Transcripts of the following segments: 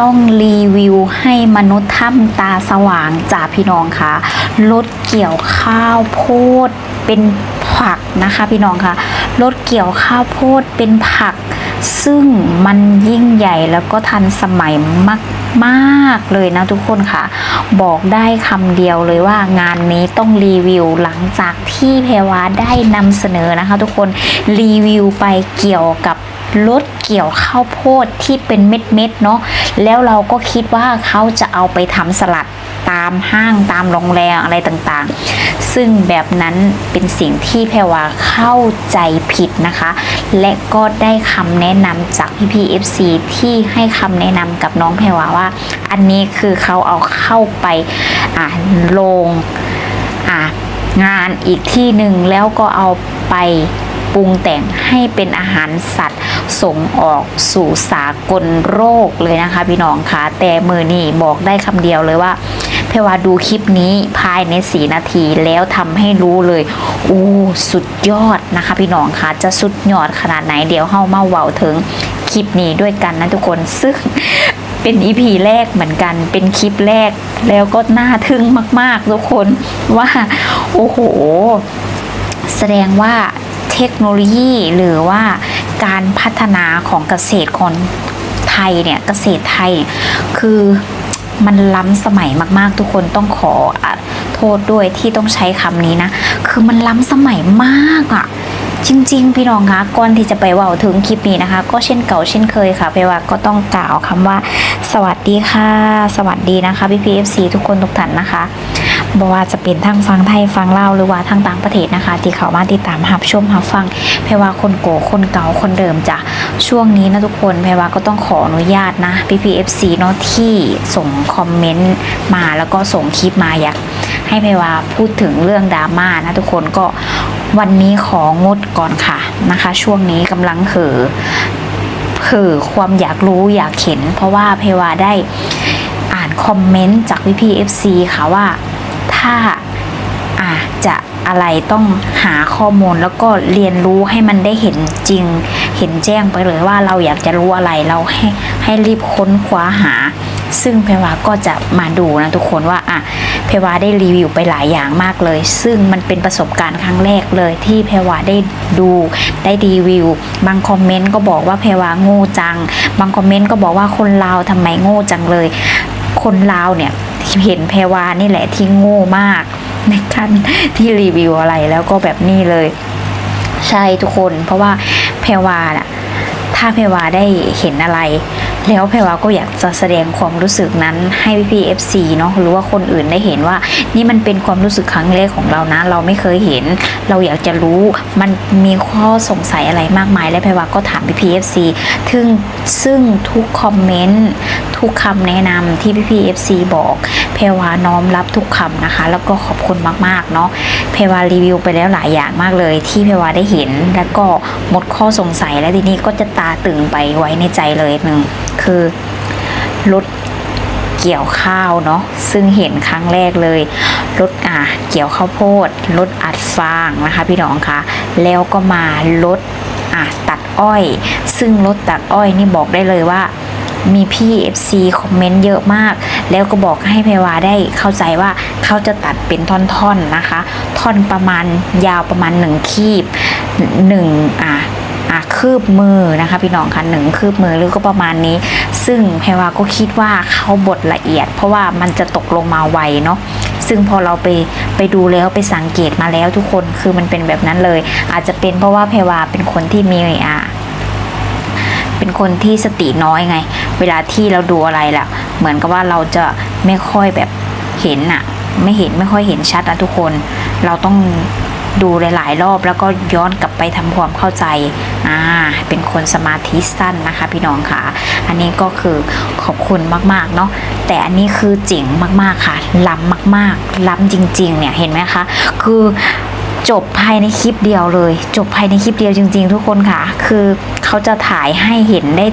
ต้องรีวิวให้มนุษย์ถ้ำตาสว่างจาพี่น้องค่ะรถเกี่ยวข้าวโพดเป็นผักนะคะพี่น้องค่ะรถเกี่ยวข้าวโพดเป็นผัก ซึ่งมันยิ่งใหญ่แล้วก็ทันสมัยมากๆเลยนะทุกคนค่ะ บอกได้คำเดียวเลยว่างานนี้ต้องรีวิวหลังจากที่แพรวาได้นำเสนอนะคะ ทุกคนรีวิวไปเกี่ยวกับ รถเกี่ยวข้าวโพดที่เป็นเม็ดๆเนาะแล้วเราก็คิดว่าเขาจะเอาไปทำสลัดตามห้างตามโรงแรมอะไรต่างๆ ซึ่งแบบนั้นเป็นสิ่งที่แพรวาเข้าใจผิดนะคะ และก็ได้คำแนะนำจากพี่พีเอฟซีที่ให้คำแนะนำกับน้องแพรวาว่า อันนี้คือเขาเอาเข้าไปอ่าลงอ่างานอีกที่หนึ่งแล้วก็เอาไป ปรุงแต่งให้เป็นอาหารสัตว์ ส่งออกสู่สากลโรคเลยนะคะพี่น้องคะแต่มือนี่บอกได้คำเดียวเลยว่าเพว่าดูคลิปนี้ภายใน4นาทีแล้วทำให้รู้เลยโอ้สุดยอดนะคะ พี่น้องคะจะสุดยอดขนาดไหนเดี๋ยวเฮามาเว้าถึงคลิปนี้ด้วยกันนะทุกคนซึ่งเป็นอีพีแรกเหมือนกัน เป็นคลิปแรก แล้วก็น่าทึ่งมาก ๆ ทุกคนว่า โอ้โห แสดงว่า เทคโนโลยีหรือว่าการพัฒนาของเกษตรคนไทยเนี่ยเกษตรไทยคือมันล้ำสมัยมากๆ ทุกคนต้องขอโทษด้วยที่ต้องใช้คำนี้นะ คือมันล้ำสมัยมากอะจริง ๆ พี่น้องคะก่อนที่จะไปว่าถึงคลิปนี้นะคะ ก็เช่นเก่าเช่นเคยค่ะเพว่าก็ต้องกล่าวคำว่า สวัสดีค่ะ สวัสดีนะคะพี่พีเอฟซีทุกคนทุกท่านนะคะ บว่าจะเป็นทั้งฟังไทยฟังเล่าหรือว่าทั้งต่างประเทศนะคะ ที่เขามาติดตามรับชมรับฟังเพรว่าคนโกคนเก่าคนเดิมจ้ะช่วงนี้นะทุกคนเพรว่าก็ต้องขออนุญาตนะพี่พีเอฟซีเนาะที่ส่งคอมเมนต์มาแล้วก็ส่งคลิปมาอยากให้เพรว่าพูดถึงเรื่องดราม่านะทุกคนก็วันนี้ของดก่อนค่ะนะคะ ช่วงนี้กำลังเห่อเห่อความอยากรู้อยากเห็น เพราะว่าเพรว่าได้อ่านคอมเมนต์จากพี่พีเอฟซีค่ะว่า ถ้าอาจะอะไรต้องหาข้อมูลแล้วก็เรียนรู้ให้มันได้เห็นจริง เห็นแจ้งไปเลยว่าเราอยากจะรู้อะไรเราให้ให้รีบค้นคว้าหา ซึ่งเพวาก็จะมาดูนะทุกคนว่าอะเพวาได้รีวิวไปหลายอย่างมากเลย ซึ่งมันเป็นประสบการณ์ครั้งแรกเลยที่เพวาได้ดูได้รีวิว บางคอมเมนต์ก็บอกว่าเพวาโง่จัง บางคอมเมนต์ก็บอกว่าคนลาวทำไมโง่จังเลย คนลาวเนี่ยเห็นแพรวานี่แหละที่โง่มากในการที่รีวิวอะไรแล้วก็แบบนี้เลย ใช่ทุกคน เพราะว่าแพรวาน่ะถ้าแพรวาได้เห็นอะไร แล้วแพรวาก็อยากจะแสดงความรู้สึกนั้นให้พี่ๆ FC เนาะหรือว่าคนอื่นได้เห็นว่า นี่มันเป็นความรู้สึกครั้งแรกของเรานะ เราไม่เคยเห็น เราอยากจะรู้มันมีข้อสงสัยอะไรมากมาย และแพรวาก็ถามพี่ๆ FC ซึ่งซึ่งทุกคอมเมนต์ทุกคำแนะนำที่พี่ๆ FC บอกแพรวาน้อมรับทุกคำนะคะ แล้วก็ขอบคุณมากๆเนาะแพรวารีวิวไปแล้วหลายอย่างมากเลย ที่แพรวาได้เห็นแล้วก็หมดข้อสงสัยแล้วทีนี้ก็จะตาตึงไปไว้ในใจเลยหนึ่งคือรถเกี่ยวข้าวเนาะซึ่งเห็นครั้งแรกเลยรถอะเกี่ยวข้าวโพดรถอัดฟางนะคะ พี่น้องคะแล้วก็มารถอะตัดอ้อย ซึ่งรถตัดอ้อยนี่บอกได้เลยว่ามีพี่ FC คอมเมนต์เยอะมาก แล้วก็บอกให้เพรวาได้เข้าใจว่าเขาจะตัดเป็นท่อนๆนะคะ ท่อนประมาณยาวประมาณหนึ่งคีบหนึ่งอะ อะคืบมือนะคะพี่น้องคะหนึ่งคืบมือหรือก็ประมาณนี้ ซึ่งแพรวาก็คิดว่าเขาบดละเอียด เพราะว่ามันจะตกลงมาไวเนาะซึ่งพอเราไปไปดูแล้วไปสังเกตมาแล้วทุกคนคือมันเป็นแบบนั้นเลย อาจจะเป็นเพราะว่าแพรวาเป็นคนที่มีอะเป็นคนที่สติน้อยไง เวลาที่เราดูอะไรล่ะ เหมือนกับว่าเราจะไม่ค่อยแบบเห็นอะไม่เห็นไม่ค่อยเห็นชัดนะทุกคน เราต้อง ดูหลาย ๆ รอบแล้วก็ย้อนกลับไปทำความเข้าใจอ่าเป็นคนสมาธิสั้นนะคะ พี่น้องค่ะ อันนี้ก็คือขอบคุณมาก ๆ เนาะแต่อันนี้คือเจ๋งมาก ๆ ค่ะ ล้ำมาก ๆ ล้ำจริง ๆ เนี่ยเห็นไหมคะ คือจบภายในคลิปเดียวเลย จบภายในคลิปเดียวจริง ๆ ทุกคนค่ะ คือเขาจะถ่ายให้เห็นได้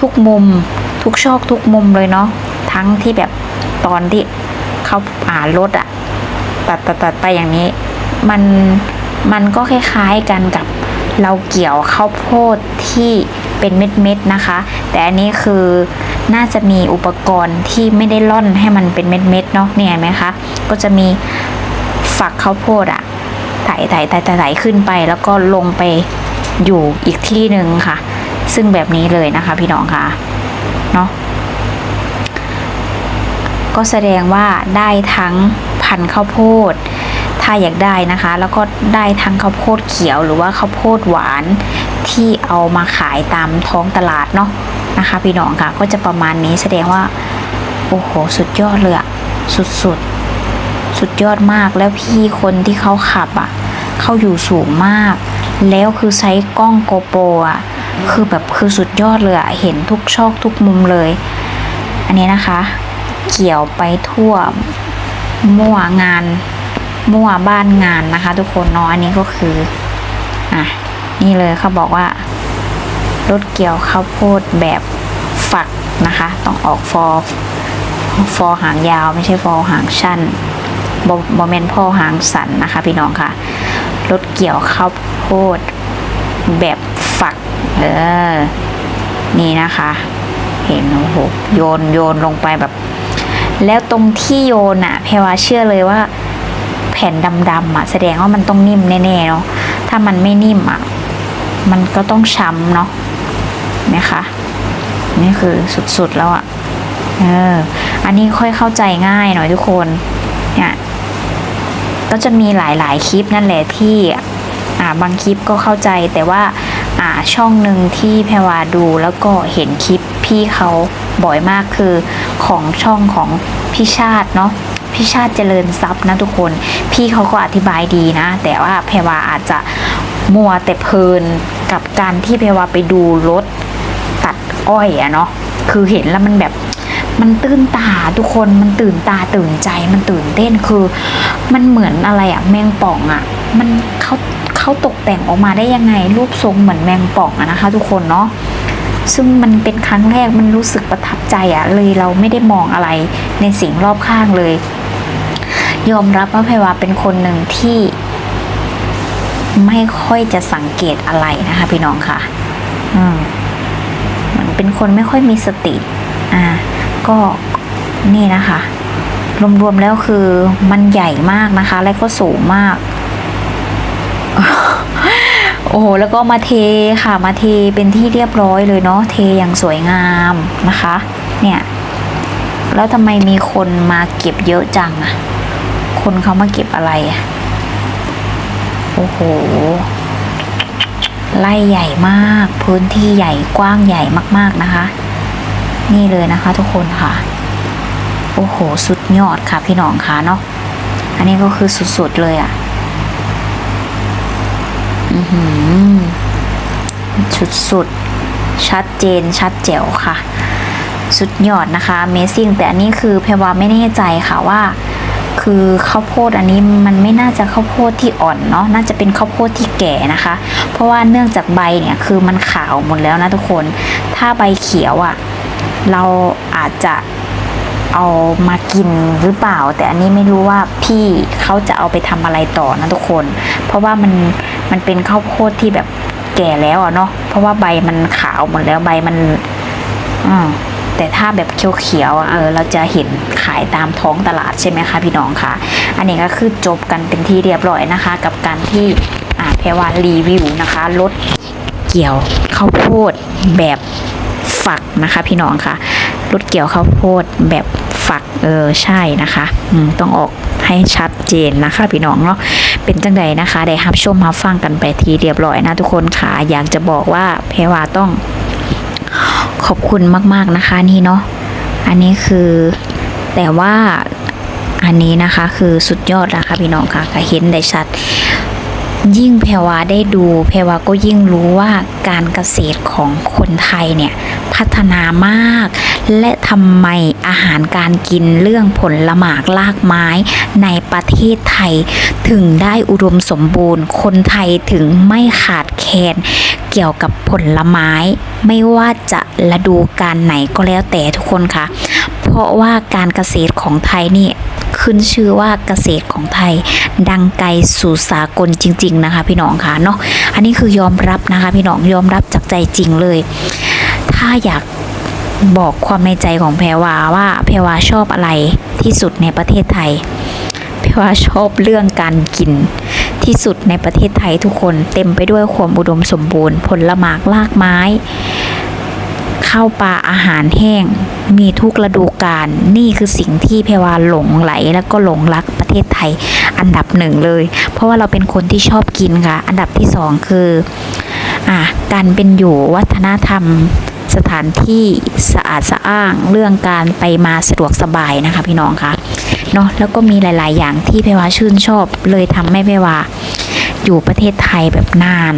ทุกมุมทุกชอกทุกมุมเลยเนาะทั้งที่แบบตอนที่เขาอ่ารถอะตัดตัดตัดไปอย่างนี้ มันมันก็คล้ายๆกันกับเราเกี่ยวข้าวโพดที่เป็นเม็ดๆนะคะ แต่อันนี้คือน่าจะมีอุปกรณ์ที่ไม่ได้ล่อนให้มันเป็นเม็ดๆเนาะเนี่ยเห็นไหมคะ ก็จะมีฝักข้าวโพดอะไต่ไต่ไต่ไต่ไต่ขึ้นไป แล้วก็ลงไปอยู่อีกที่หนึ่งค่ะ ซึ่งแบบนี้เลยนะคะพี่น้องค่ะเนาะก็แสดงว่าได้ทั้งพันธุ์ข้าวโพด ถ้าอยากได้นะคะ แล้วก็ได้ทั้งข้าวโพดเขียวหรือว่าข้าวโพดหวานที่เอามาขายตามท้องตลาดเนาะนะคะ พี่น้องค่ะ ก็จะประมาณนี้แสดงว่า โอ้โห สุดยอดเลยอะสุดๆสุดยอดมากแล้วพี่คนที่เขาขับอะเขาอยู่สูงมาก แล้วคือใช้กล้องโกโปรอะคือแบบคือสุดยอดเลยอะเห็นทุกชอกทุกมุมเลย อันนี้นะคะ เกี่ยวไปทั่วมั่วงาน มั่วบ้านงานนะคะ ทุกคนเนาะอันนี้ก็คืออะนี่เลยเขาบอกว่ารถเกี่ยวข้าวโพดแบบฝักนะคะ ต้องออกฟอฟอหางยาวไม่ใช่ฟอหางสั้นบอบอแมนพ่อหางสันนะคะ พี่น้องค่ะรถเกี่ยวข้าวโพดแบบฝัก เออ นี่นะคะ เห็นโอ้โหโยนโยนลงไปแบบ แล้วตรงที่โยนอะแพรว่าเชื่อเลยว่า ผ่นดำๆอะแสดงว่ามันต้องนิ่มแน่ๆเนาะถ้ามันไม่นิ่มอะมันก็ต้องช้ำเนาะนะคะนี่คือสุดๆแล้วอะเอออันนี้ค่อยเข้าใจง่ายหน่อยทุกคนเนี่ยก็จะมีหลายๆคลิปนั่นแหละที่อ่าบางคลิปก็เข้าใจแต่ว่าอ่าช่องหนึ่งที่แพรวาดูแล้วก็เห็นคลิปพี่เขาบ่อยมากคือของช่องของพี่ชาติเนาะ พี่ชาติเจริญทรัพย์นะทุกคน พี่เขาก็อธิบายดีนะ แต่ว่าแพวาอาจจะมัวแต่เพลินกับการที่แพวาไปดูรถตัดอ้อยอะเนาะคือเห็นแล้วมันแบบมันตื่นตาทุกคนมันตื่นตาตื่นใจมันตื่นเต้นคือ มันเหมือนอะไรอะแมงป่องอะมันเขาเขาตกแต่งออกมาได้ยังไง รูปทรงเหมือนแมงป่องอะนะคะ ทุกคนเนาะซึ่งมันเป็นครั้งแรกมันรู้สึกประทับใจอะเลยเราไม่ได้มองอะไรในสิ่งรอบข้างเลย ยอมรับว่าไพวาเป็นคนหนึ่งที่ไม่ค่อยจะสังเกตอะไรนะคะพี่น้องค่ะ อืมเหมือนเป็นคนไม่ค่อยมีสติ อ่า ก็นี่นะคะ รวมๆแล้วคือมันใหญ่มากนะคะ และก็สูงมาก โอ้โห แล้วก็มาเทค่ะ มาเทเป็นที่เรียบร้อยเลยเนาะ เทอย่างสวยงามนะคะ เนี่ย แล้วทำไมมีคนมาเก็บเยอะจังอะ คนเขามาเก็บอะไรอะโอ้โห ไล่ใหญ่มาก พื้นที่ใหญ่กว้างใหญ่มากๆนะคะ นี่เลยนะคะทุกคนค่ะ โอ้โห สุดยอดค่ะพี่น้องค่ะเนาะ อันนี้ก็คือสุดๆเลยอะ่ะ อือหือสุดๆ ชัดเจนชัดแจ๋วค่ะ สุดยอดนะคะ Amazing แต่อันนี้คือแพรวาไม่แน่ใจค่ะว่า คือข้าวโพดอันนี้มันไม่น่าจะข้าวโพดที่อ่อนเนาะน่าจะเป็นข้าวโพดที่แก่นะคะ เพราะว่าเนื่องจากใบเนี่ยคือมันขาวหมดแล้วนะทุกคน ถ้าใบเขียวอะ่ะเราอาจจะเอามากินหรือเปล่า แต่อันนี้ไม่รู้ว่าพี่เขาจะเอาไปทำอะไรต่อนะทุกคน เพราะว่ามันมันเป็นข้าวโพดที่แบบแก่แล้วอะเนาะเพราะว่าใบมันขาวหมดแล้วใบมัน อืม แต่ถ้าแบบเขียวๆเออเราจะเห็นขายตามท้องตลาดใช่ไหมคะพี่น้องคะอันนี้ก็คือจบกันเป็นที่เรียบร้อยนะคะ กับการที่อ่าแพรวารีวิวนะคะรถเกี่ยวข้าวโพดแบบฝักนะคะ พี่น้องค่ะรถเกี่ยวข้าวโพดแบบฝักเออใช่นะคะต้องออกให้ชัดเจนนะคะ พี่น้องเนาะเป็นจังใดนะคะ ได้รับชมรับฟังกันไปทีเรียบร้อยนะทุกคนค่ะอยากจะบอกว่าแพรวาต้อง ขอบคุณมาก ๆนะคะนี่เนาะอันนี้คือแต่ว่าอันนี้นะคะคือสุดยอดนะคะพี่น้องค่ะก็เห็นได้ชัด ยิ่งแพรวาได้ดูแพรวาก็ยิ่งรู้ว่าการเกษตรของคนไทยเนี่ยพัฒนามาก และทำไมอาหารการกินเรื่องผลละหมากลากไม้ในประเทศไทย ถึงได้อุดมสมบูรณ์ คนไทยถึงไม่ขาดแคลนเกี่ยวกับผลไม้ ไม่ว่าจะฤดูการไหนก็แล้วแต่ทุกคนค่ะ เพราะว่าการเกษตรของไทยนี่ ขึ้นชื่อว่าเกษตรของไทย ดังไกลสู่สากลจริง ๆ นะคะ พี่น้องค่ะเนาะอันนี้คือยอมรับนะคะ พี่น้องยอมรับจากใจจริงเลย ถ้าอยากบอกความในใจของแพรวาว่าแพรวาชอบอะไรที่สุดในประเทศไทยแพรวาชอบเรื่องการกินที่สุดในประเทศไทยทุกคนเต็มไปด้วยความอุดมสมบูรณ์ ผลหมากลากไม้ ข้าวปลาอาหารแห้ง มีทุกฤดูกาลนี่คือสิ่งที่เพวาหลงไหลแล้วก็หลงรักประเทศไทยอันดับหนึ่งเลย เพราะว่าเราเป็นคนที่ชอบกินค่ะ อันดับที่สองคืออะการเป็นอยู่วัฒนธรรมสถานที่สะอาดสะอ้างเรื่องการไปมาสะดวกสบายนะคะพี่น้องคะเนาะแล้วก็มีหลาย ๆ อย่างที่เพวาชื่นชอบ เลยทำให้เพวาอยู่ประเทศไทยแบบนาน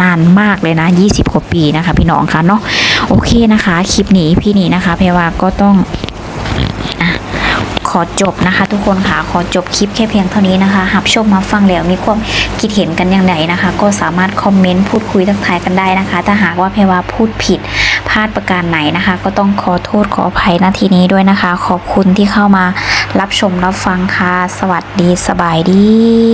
นานมากเลยนะ 20 กว่าปีนะคะพี่น้องคะเนาะ โอเคนะคะ คลิปนี้พี่นี้นะคะ เพรว่าก็ต้องขอจบนะคะ ทุกคนค่ะขอจบคลิปแค่เพียงเท่านี้นะคะหับชมมาฟังแล้วมีความคิดเห็นกันอย่างไรนะคะ ก็สามารถคอมเมนต์พูดคุยทักทายกันได้นะคะ ถ้าหากว่าเพรว่าพูดผิดพลาดประการไหนนะคะ ก็ต้องขอโทษขออภัยณทีนี้ด้วยนะคะ ขอบคุณที่เข้ามารับชมรับฟังค่ะ สวัสดีสบายดี